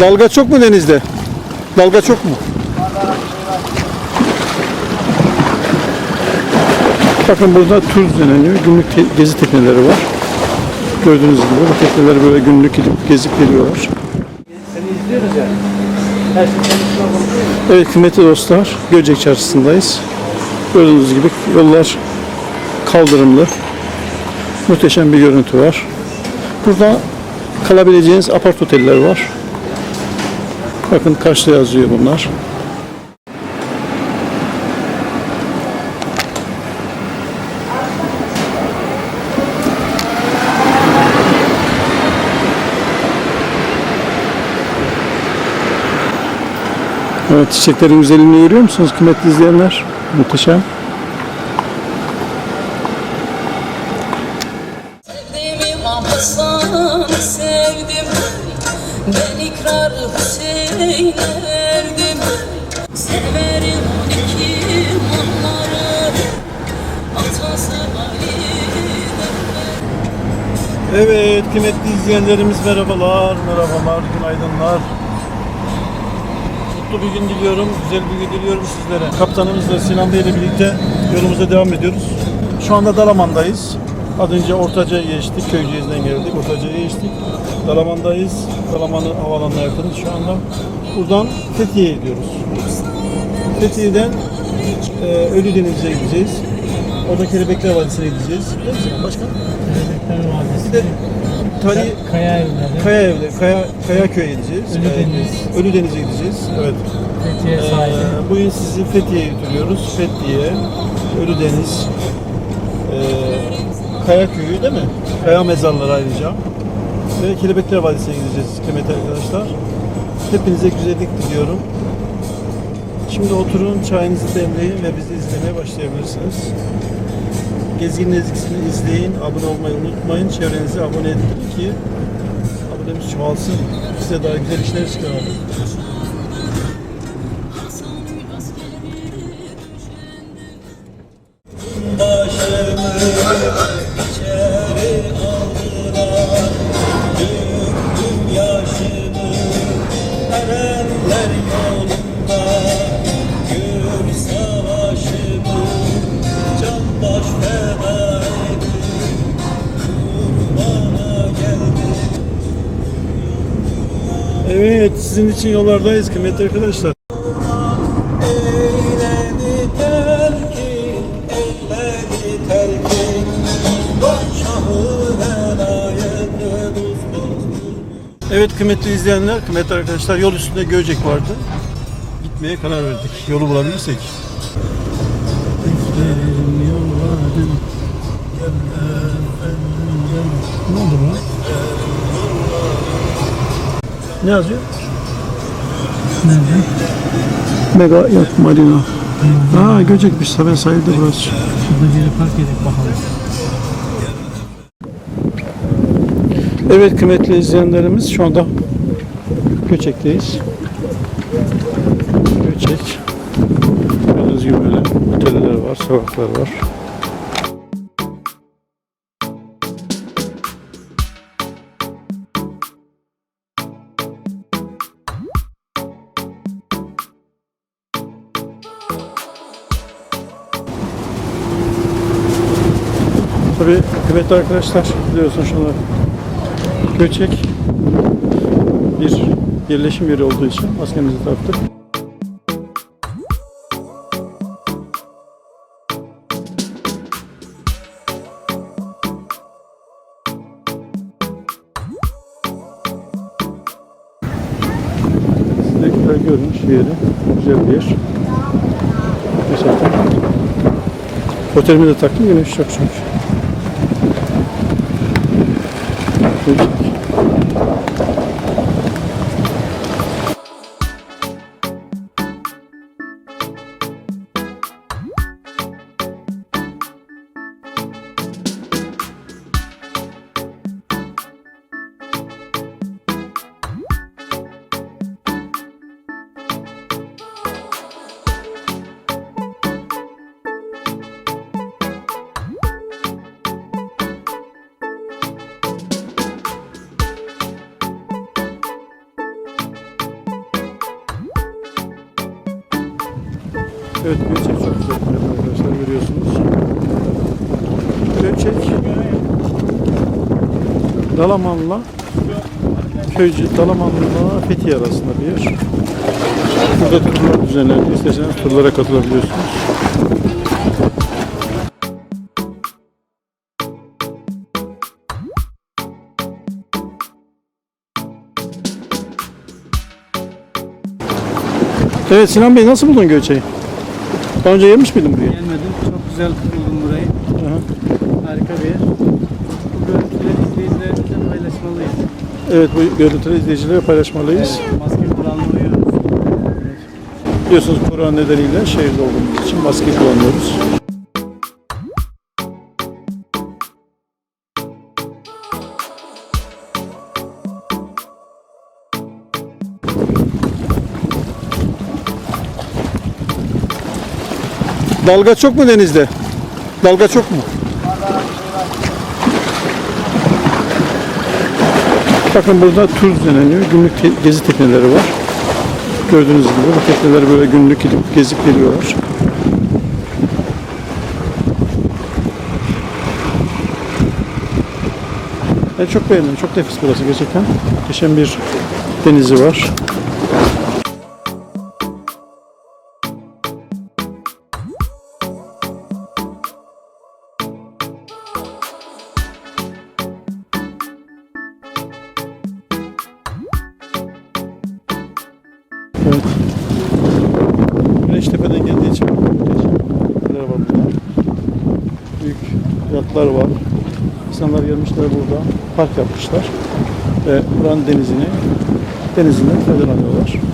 Dalga çok mu denizde? Dalga çok mu? Bakın burada tur düzenleniyor. Günlük te- gezi tekneleri var. Gördüğünüz gibi bu tekneler böyle günlük gidip gezip geliyorlar. Seni izliyoruz ya. Her şey. Evet kıymetli dostlar Göcek Çarşısı'ndayız. Gördüğünüz gibi yollar kaldırımlı. Muhteşem bir görüntü var. Burada kalabileceğiniz apart oteller var. Bakın kaçta yazıyor bunlar. Evet çiçeklerin güzelliğini görüyor musunuz kıymetli izleyenler? Muhteşem. Evet kıymetli izleyenlerimiz merhabalar, merhabalar, günaydınlar. Mutlu bir gün diliyorum, güzel bir gün diliyorum sizlere. Kaptanımızla Sinan Bey ile birlikte yolumuza devam ediyoruz. Şu anda Dalaman'dayız. Az önce Ortaca'ya geçtik, Köyceğiz'den geldik, Ortaca'ya geçtik. Dalaman'dayız, Dalaman'ı havalanına yakınız şu anda. Buradan Fethiye'ye gidiyoruz. Fethiye'den e, Ölüdeniz'e gideceğiz. Orada Kelebekler Vadisi'ne gideceğiz. Başkan? Kelebekler Vadisi. Bir de tarihi Kaya evleri. Kaya evleri, Kaya, Kaya köy'e gideceğiz. Ölüdeniz. Kaya- Ölüdeniz'e gideceğiz. Evet. Fethiye Ee, sahili. bugün sizi Fethiye'ye götürüyoruz. Fethiye, Ölüdeniz, ee, Kaya köyü değil mi? Kaya mezarları ayrıca. Ve Kelebekler Vadisi'ne gideceğiz kıymetli arkadaşlar. Hepinize güzellik diliyorum. Şimdi oturun, çayınızı demleyin ve bizi izlemeye başlayabilirsiniz. Gezgin Ezgisini izleyin, abone olmayı unutmayın. Çevrenize abone edin ki abonemiz çoğalsın. Size daha güzel işler çıkaralım. Evet, sizin için yollardayız kıymetli arkadaşlar. Evet kıymetli izleyenler, kıymetli arkadaşlar yol üstünde Göcek vardı. Gitmeye karar verdik. Yolu bulabilirsek. Ne oldu buna? Ne yazıyor? Nerede? Mega Yacht Marina. Aa Göcekmiş. Seven sahilde burası. Şurada geri park edip bakalım. Evet kıymetli izleyenlerimiz şu anda Göçek'teyiz. Göçek. Gördüğünüz gibi böyle oteller var, sokaklar var. Tabii kıymetli arkadaşlar biliyorsun şunu Göçek bir yerleşim yeri olduğu için maskemizi taktık. De güzel görün şu yeri. Güzel bir yer. Gerçekten. Otelimi de taktım güneş çok çünkü. Göçek. Evet Göçek çok güzel arkadaşlar görüyorsunuz. Göçek Dalaman'la Köycü Dalaman'la Fethiye arasında bir yer. Burada turlar düzenleniyor. İsterseniz turlara katılabiliyorsunuz. Evet Sinan Bey nasıl buldun Göçe'yi? Daha önce gelmiş miydin buraya? Gelmedim. Çok güzel buldum burayı. Aha. Harika bir yer. Bu görüntüleri izleyicilerimizle paylaşmalıyız. Evet bu görüntüleri izleyicilere paylaşmalıyız. Maske kuralına uyuyoruz. Biliyorsunuz korona nedeniyle şehirde olduğumuz için maske kullanıyoruz. Dalga çok mu denizde? Dalga çok mu? Bakın burada tur düzenleniyor. Günlük gezi tekneleri var. Gördüğünüz gibi bu tekneler böyle günlük gidip gezip geliyorlar. Ben çok beğendim. Çok nefis burası gerçekten. Muhteşem bir denizi var. Yatlar var. İnsanlar gelmişler burada. Park yapmışlar. Ve buranın denizini denizinden faydalanıyorlar.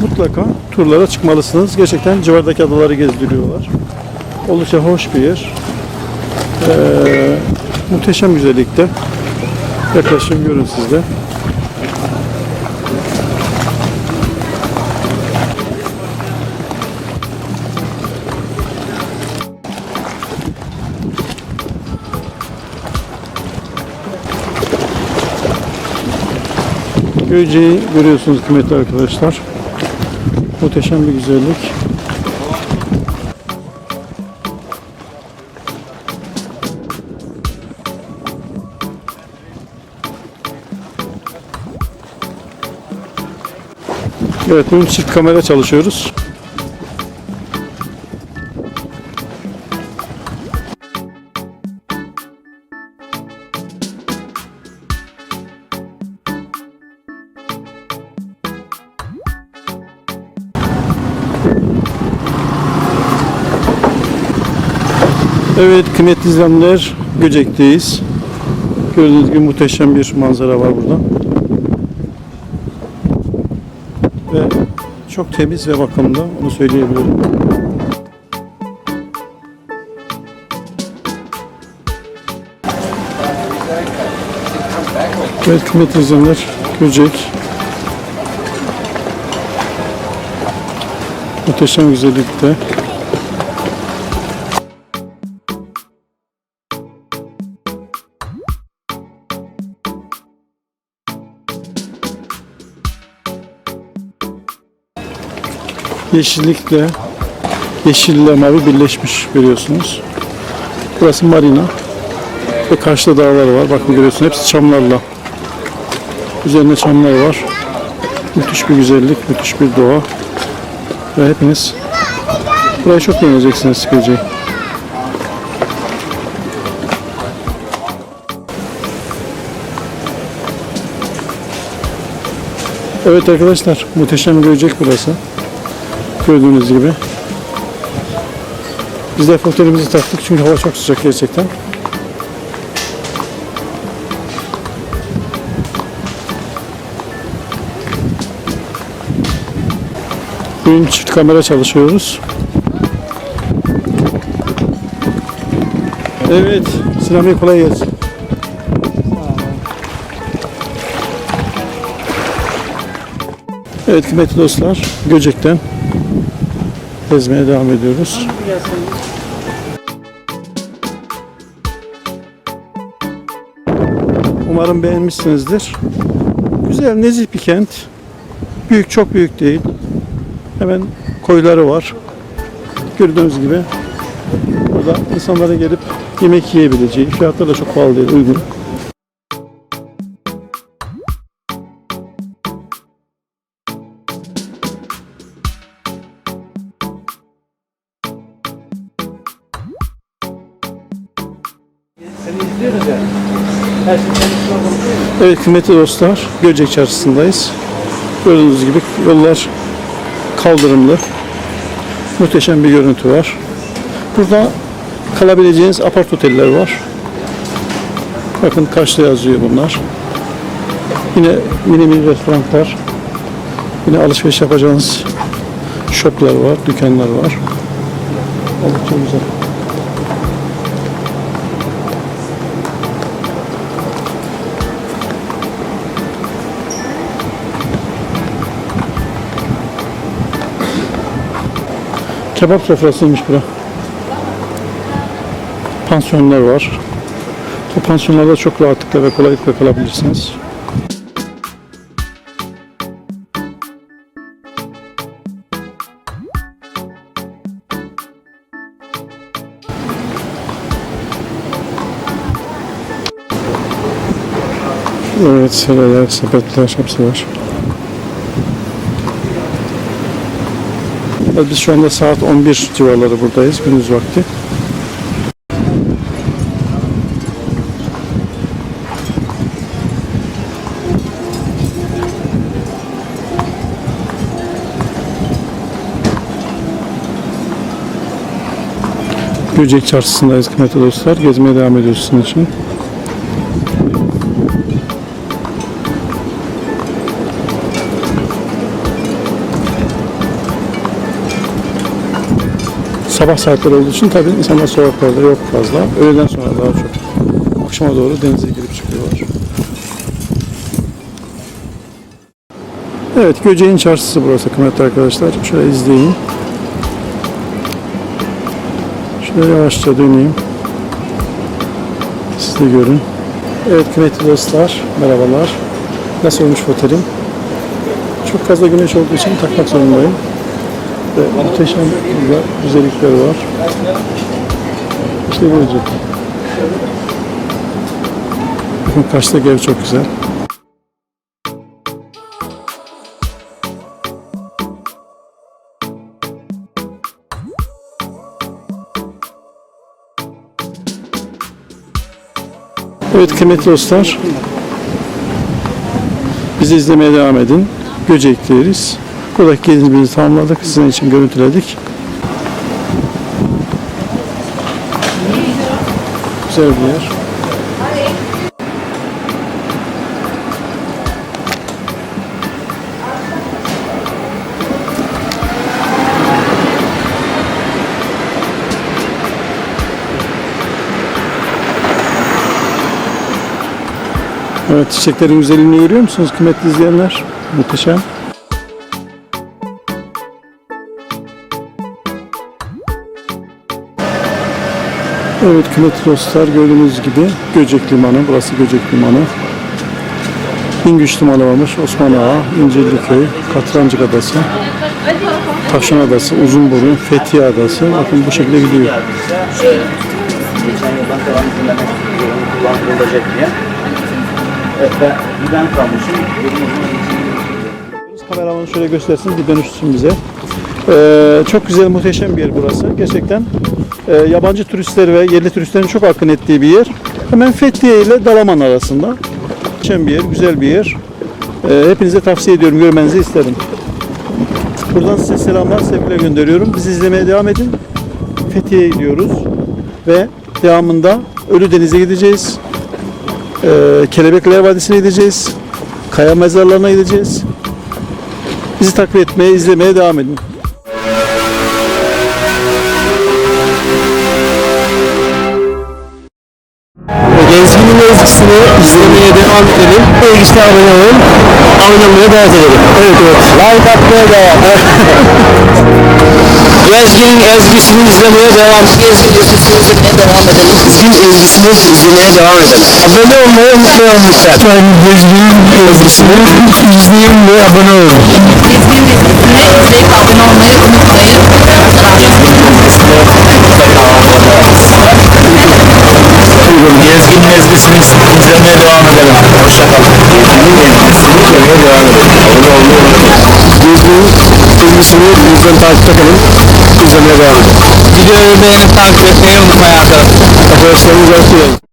mutlaka turlara çıkmalısınız. Gerçekten civardaki adaları gezdiriyorlar. Oldukça hoş bir yer. Ee, muhteşem güzellikte. Yaklaşım görün siz de. Göceği görüyorsunuz kıymetli arkadaşlar. Muhteşem bir güzellik. Evet bugün çift kamera çalışıyoruz. Evet kıymetli izleyenler Göcek'teyiz. Gördüğünüz gibi muhteşem bir manzara var burada. Ve çok temiz ve bakımlı onu söyleyebilirim. Evet kıymetli izleyenler Göcek. Muhteşem güzellikte. Yeşillikle yeşille mavi birleşmiş görüyorsunuz. Burası marina ve karşıda dağlar var. Bakın görüyorsunuz hepsi çamlarla. Üzerinde çamlar var. Müthiş bir güzellik, müthiş bir doğa. Ve hepiniz burayı çok beğeneceksiniz geceyi. Evet arkadaşlar muhteşem görecek burası. Gördüğünüz gibi. Biz de fotoğrafımızı taktık çünkü hava çok sıcak gerçekten. Bugün çift kamera çalışıyoruz. Evet, Sinan Bey kolay gelsin. Evet kıymetli dostlar, Göcek'ten gezmeye devam ediyoruz. Umarım beğenmişsinizdir. Güzel, nezih bir kent. Büyük, çok büyük değil. Hemen koyları var. Gördüğünüz gibi burada insanların gelip yemek yiyebileceği, fiyatları da çok pahalı değil, uygun. Evet kıymetli dostlar, Göcek Çarşısı'ndayız. Gördüğünüz gibi yollar kaldırımlı. Muhteşem bir görüntü var. Burada kalabileceğiniz apart oteller var. Bakın kaçta yazıyor bunlar. Yine mini mini restoranlar. Yine alışveriş yapacağınız shoplar var, dükkanlar var. Oldukça güzel. Kebap sofrasıymış bura. Pansiyonlar var. Bu pansiyonlarda çok rahatlıkla ve kolaylıkla kalabilirsiniz. Evet, seleler, sepetler hepsi var. Evet, Biz şu anda saat 11 civarları buradayız, gündüz vakti. Göcek Çarşısı'ndayız kıymetli dostlar. Gezmeye devam ediyoruz sizin için. Sabah saatleri olduğu için tabii insanlar sokaklarda yok fazla. Öğleden sonra daha çok. Akşama doğru denize girip çıkıyorlar. Evet, Göceğin Çarşısı burası kıymetli arkadaşlar. Şöyle izleyin. Şöyle yavaşça döneyim. Siz de görün. Evet kıymetli dostlar, merhabalar. Nasıl olmuş fotelim? Çok fazla güneş olduğu için takmak zorundayım. Ve muhteşem güzel güzellikler var. İşte böylece. Bakın karşıdaki ev çok güzel. Evet kıymetli dostlar. Bizi izlemeye devam edin. Göcek'teyiz. Buradaki gezimizi tamamladık. Sizin için görüntüledik. Güzel bir yer. Evet çiçeklerin güzelliğini görüyor musunuz kıymetli izleyenler? Muhteşem. Evet kıymetli dostlar gördüğünüz gibi Göcek Limanı, burası Göcek Limanı. İngüç Limanı varmış, Osman Ağa, İncirliköy, Katrancık Adası, Tavşan Adası, Uzunburun, Fethiye Adası. Bakın bu şekilde gidiyor. geçen yıldan devam dinlemek kullandırılacak diye. Evet ben kalmışım. Kameramanı şöyle göstersin bir dönüşsün bize. Ee, çok güzel muhteşem bir yer burası. Gerçekten e, yabancı turistler ve yerli turistlerin çok akın ettiği bir yer. Hemen Fethiye ile Dalaman arasında. Muhteşem bir yer, güzel bir yer. Ee, hepinize tavsiye ediyorum, görmenizi isterim. Buradan size selamlar, sevgiler gönderiyorum. Bizi izlemeye devam edin. Fethiye'ye gidiyoruz ve devamında Ölüdeniz'e gideceğiz. Ee, Kelebekler Vadisi'ne gideceğiz. Kaya mezarlarına gideceğiz. Bizi takip etmeye, izlemeye devam edin. Ezgisini izlemeye devam edelim. Ezgisine abone olun. Olmaya davet edelim. Evet evet. Like atmaya devam. Ezgisini devam Gezgin ezgisini izlemeye devam edelim. Gezgin ezgisini izlemeye devam edelim. Abone olmayı unutmayalım lütfen. Ben Gezgin ezgisini izleyin ve abone olun. Gezgin lezzetini izleyip abone olmayı unutmayın. Gezgin ezgisini izlemeye devam edelim. Hoşçakalın. Ezgisini izlemeye devam edelim. Abone olmayı unutmayın. Gezgin ezgisini lütfen takipte kalın. İzlemeye devam edin. Videoyu beğenip takip etmeyi unutmayın arkadaşlar. Arkadaşlarımı görüşürüz.